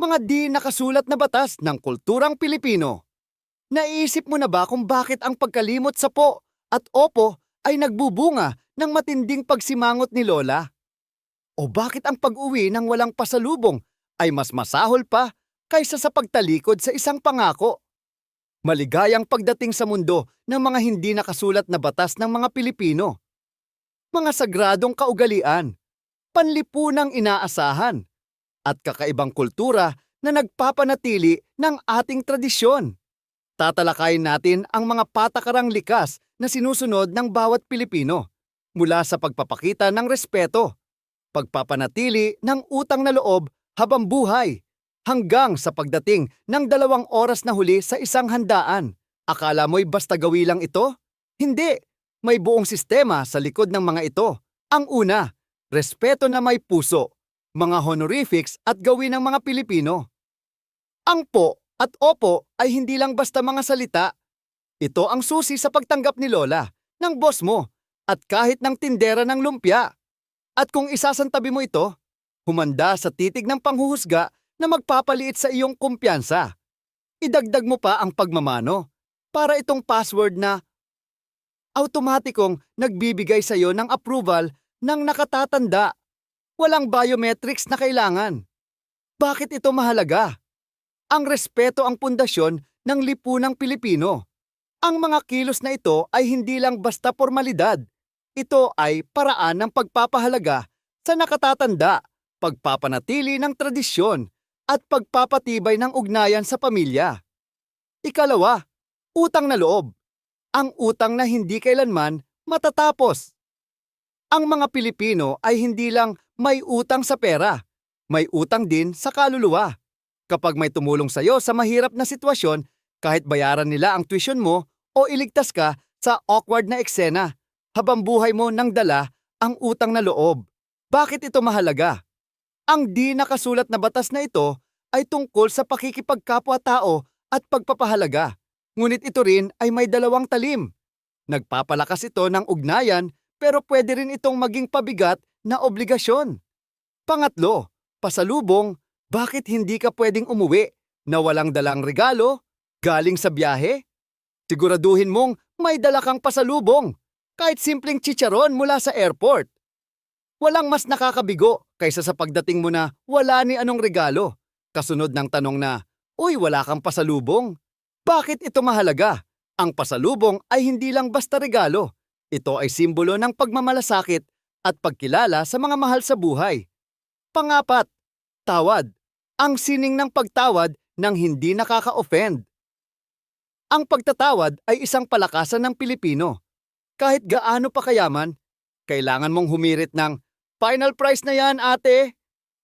Mga di nakasulat na batas ng kulturang Pilipino. Naisip mo na ba kung bakit ang pagkalimot sa po at opo ay nagbubunga ng matinding pagsimangot ni Lola? O bakit ang pag-uwi ng walang pasalubong ay mas masahol pa kaysa sa pagtalikod sa isang pangako? Maligayang pagdating sa mundo ng mga hindi nakasulat na batas ng mga Pilipino. Mga sagradong kaugalian, panlipunang inaasahan, at kakaibang kultura na nagpapanatili ng ating tradisyon. Tatalakayin natin ang mga patakarang likas na sinusunod ng bawat Pilipino mula sa pagpapakita ng respeto, pagpapanatili ng utang na loob habang buhay, hanggang sa pagdating ng dalawang oras na huli sa isang handaan. Akala mo'y basta gawi lang ito? Hindi! May buong sistema sa likod ng mga ito. Ang una, respeto na may puso, mga honorifics at gawin ng mga Pilipino. Ang po at opo ay hindi lang basta mga salita. Ito ang susi sa pagtanggap ni Lola, ng boss mo, at kahit ng tindera ng lumpia. At kung isasantabi mo ito, humanda sa titig ng panghuhusga na magpapaliit sa iyong kumpiyansa. Idagdag mo pa ang pagmamano para itong password na automatikong nagbibigay sa iyo ng approval ng nakatatanda. Walang biometrics na kailangan. Bakit ito mahalaga? Ang respeto ang pundasyon ng lipunang Pilipino. Ang mga kilos na ito ay hindi lang basta formalidad. Ito ay paraan ng pagpapahalaga sa nakatatanda, pagpapanatili ng tradisyon, at pagpapatibay ng ugnayan sa pamilya. Ikalawa, utang na loob. Ang utang na hindi kailanman matatapos. Ang mga Pilipino ay hindi lang may utang sa pera, may utang din sa kaluluwa. Kapag may tumulong sa'yo sa mahirap na sitwasyon, kahit bayaran nila ang tuition mo o iligtas ka sa awkward na eksena, habang buhay mo nang dala ang utang na loob. Bakit ito mahalaga? Ang di nakasulat na batas na ito ay tungkol sa pakikipagkapwa-tao at pagpapahalaga. Ngunit ito rin ay may dalawang talim. Nagpapalakas ito ng ugnayan pero pwede rin itong maging pabigat na obligasyon. Pangatlo, pasalubong, bakit hindi ka pwedeng umuwi na walang dalang regalo galing sa biyahe? Siguraduhin mong may dala kang pasalubong, kahit simpleng chicharon mula sa airport. Walang mas nakakabigo kaysa sa pagdating mo na wala ni anong regalo. Kasunod ng tanong na, Uy, wala kang pasalubong. Bakit ito mahalaga? Ang pasalubong ay hindi lang basta regalo. Ito ay simbolo ng pagmamalasakit at pagkilala sa mga mahal sa buhay. Pangapat, tawad. Ang sining ng pagtawad ng hindi nakaka-offend. Ang pagtatawad ay isang palakasan ng Pilipino. Kahit gaano pa kayaman, kailangan mong humirit ng Final price na yan, ate!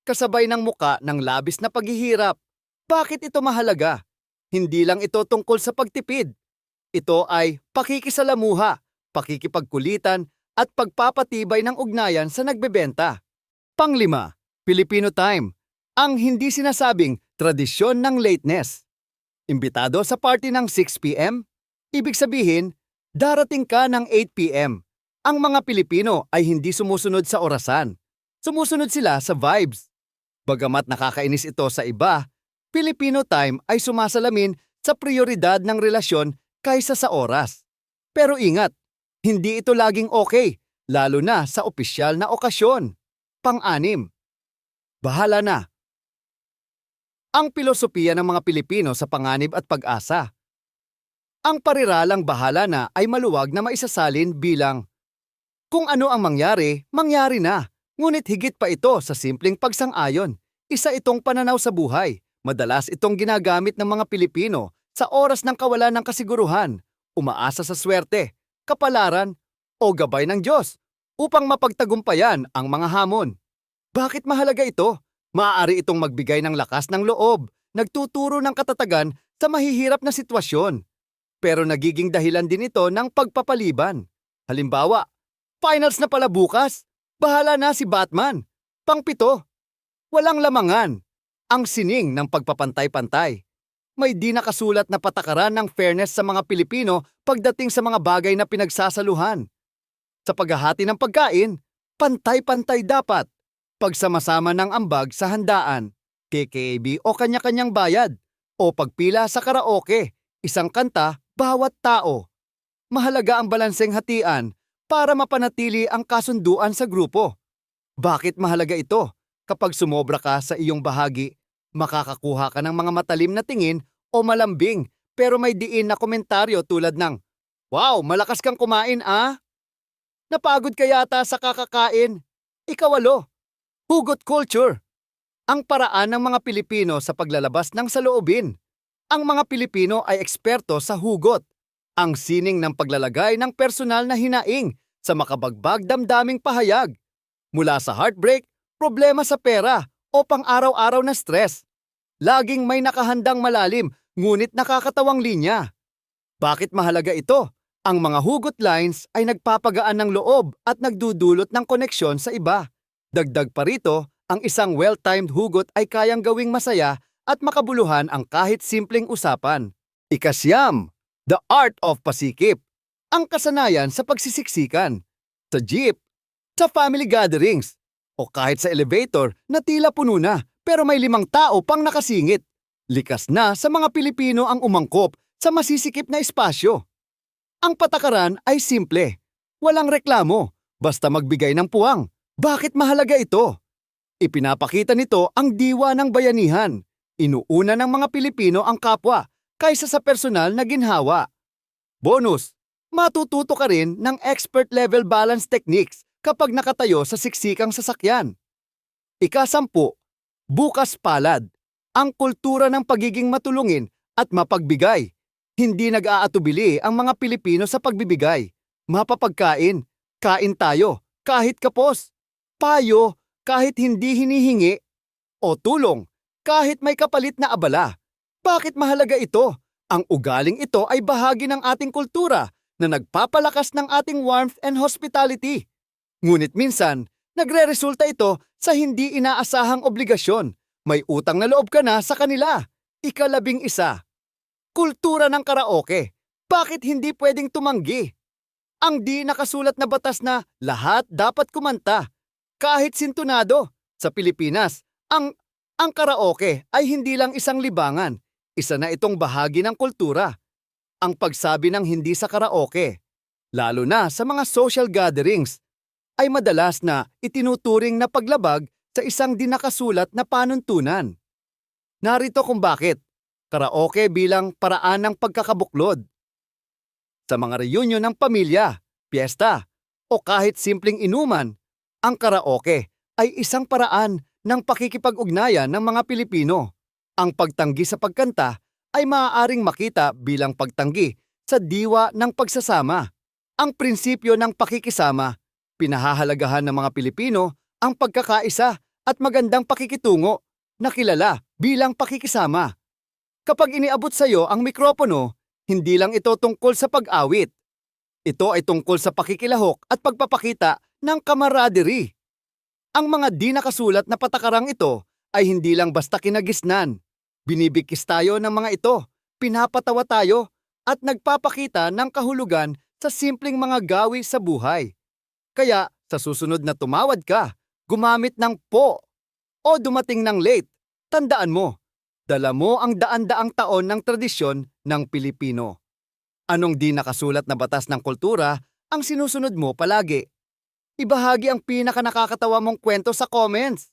Kasabay ng muka ng labis na paghihirap. Bakit ito mahalaga? Hindi lang ito tungkol sa pagtipid. Ito ay pakikisalamuha, pakikipagkulitan, at pagpapatibay ng ugnayan sa nagbebenta. Panglima, Filipino time. Ang hindi sinasabing tradisyon ng lateness. Imbitado sa party ng 6pm? Ibig sabihin, darating ka ng 8pm. Ang mga Pilipino ay hindi sumusunod sa orasan. Sumusunod sila sa vibes. Bagamat nakakainis ito sa iba, Filipino time ay sumasalamin sa prioridad ng relasyon kaysa sa oras. Pero ingat, hindi ito laging okay, lalo na sa opisyal na okasyon. Pang-anim. Bahala na. Ang pilosopiya ng mga Pilipino sa panganib at pag-asa. Ang pariralang bahala na ay maluwag na maisasalin bilang kung ano ang mangyari, mangyari na. Ngunit higit pa ito sa simpleng pagsang-ayon. Isa itong pananaw sa buhay. Madalas itong ginagamit ng mga Pilipino sa oras ng kawalan ng kasiguruhan, umaasa sa swerte, kapalaran, o gabay ng Diyos upang mapagtagumpayan ang mga hamon. Bakit mahalaga ito? Maaari itong magbigay ng lakas ng loob, nagtuturo ng katatagan sa mahihirap na sitwasyon. Pero nagiging dahilan din ito ng pagpapaliban. Halimbawa, finals na pala bukas. Bahala na si Batman. Pangpito. Walang lamangan. Ang sining ng pagpapantay-pantay. May di nakasulat na patakaran ng fairness sa mga Pilipino pagdating sa mga bagay na pinagsasaluhan. Sa paghahati ng pagkain, pantay-pantay dapat. Pagsama-sama ng ambag sa handaan. KKB o kanya-kanyang bayad, o pagpila sa karaoke, isang kanta bawat tao. Mahalaga ang balanseng hatian para mapanatili ang kasunduan sa grupo. Bakit mahalaga ito? Kapag sumobra ka sa iyong bahagi, makakakuha ka ng mga matalim na tingin o malambing pero may diin na komentaryo tulad ng, Wow, malakas kang kumain ah! Napagod ka yata sa kakakain. Ikawalo, hugot culture. Ang paraan ng mga Pilipino sa paglalabas ng saloobin. Ang mga Pilipino ay eksperto sa hugot. Ang sining ng paglalagay ng personal na hinaing sa makabagbag damdaming pahayag. Mula sa heartbreak, problema sa pera o pang-araw-araw na stress. Laging may nakahandang malalim ngunit nakakatawang linya. Bakit mahalaga ito? Ang mga hugot lines ay nagpapagaan ng loob at nagdudulot ng koneksyon sa iba. Dagdag pa rito, ang isang well-timed hugot ay kayang gawing masaya at makabuluhan ang kahit simpleng usapan. Ikasyam, the art of pasikip. Ang kasanayan sa pagsisiksikan. Sa jeep, sa family gatherings, o kahit sa elevator na tila puno na pero may limang tao pang nakasingit. Likas na sa mga Pilipino ang umangkop sa masisikip na espasyo. Ang patakaran ay simple. Walang reklamo, basta magbigay ng puwang. Bakit mahalaga ito? Ipinapakita nito ang diwa ng bayanihan. Inuuna ng mga Pilipino ang kapwa kaysa sa personal na ginhawa. Bonus, matututo ka rin ng expert level balance techniques kapag nakatayo sa siksikang sasakyan. Ikasampu, bukas palad. Ang kultura ng pagiging matulungin at mapagbigay. Hindi nag-aatubili ang mga Pilipino sa pagbibigay. Mapapagkain, kain tayo, kahit kapos. Payo, kahit hindi hinihingi. O tulong, kahit may kapalit na abala. Bakit mahalaga ito? Ang ugaling ito ay bahagi ng ating kultura na nagpapalakas ng ating warmth and hospitality. Ngunit minsan, nagre-resulta ito sa hindi inaasahang obligasyon. May utang na loob ka na sa kanila. Ikalabing isa. Kultura ng karaoke. Bakit hindi pwedeng tumanggi? Ang di nakasulat na batas na lahat dapat kumanta. Kahit sintunado. Sa Pilipinas, ang, ang karaoke ay hindi lang isang libangan. Isa na itong bahagi ng kultura. Ang pagsabi ng hindi sa karaoke, lalo na sa mga social gatherings, ay madalas na itinuturing na paglabag sa isang di nakasulat na panuntunan. Narito kung bakit karaoke bilang paraan ng pagkakabuklod. Sa mga reunion ng pamilya, piyesta, o kahit simpleng inuman, ang karaoke ay isang paraan ng pakikipag-ugnayan ng mga Pilipino. Ang pagtanggi sa pagkanta ay maaaring makita bilang pagtanggi sa diwa ng pagsasama. Ang prinsipyo ng pakikisama, pinahahalagahan ng mga Pilipino ang pagkakaisa at magandang pakikitungo na kilala bilang pakikisama. Kapag iniabot sa iyo ang mikropono, hindi lang ito tungkol sa pag-awit. Ito ay tungkol sa pakikilahok at pagpapakita ng camaraderie. Ang mga di nakasulat na patakarang ito ay hindi lang basta kinagisnan. Binibigkis tayo ng mga ito, pinapatawa tayo, at nagpapakita ng kahulugan sa simpleng mga gawi sa buhay. Kaya sa susunod na tumawad ka, gumamit ng po o dumating ng late, tandaan mo, dala mo ang daan-daang taon ng tradisyon ng Pilipino. Anong di nakasulat na batas ng kultura ang sinusunod mo palagi? Ibahagi ang pinaka nakakatawa mong kwento sa comments.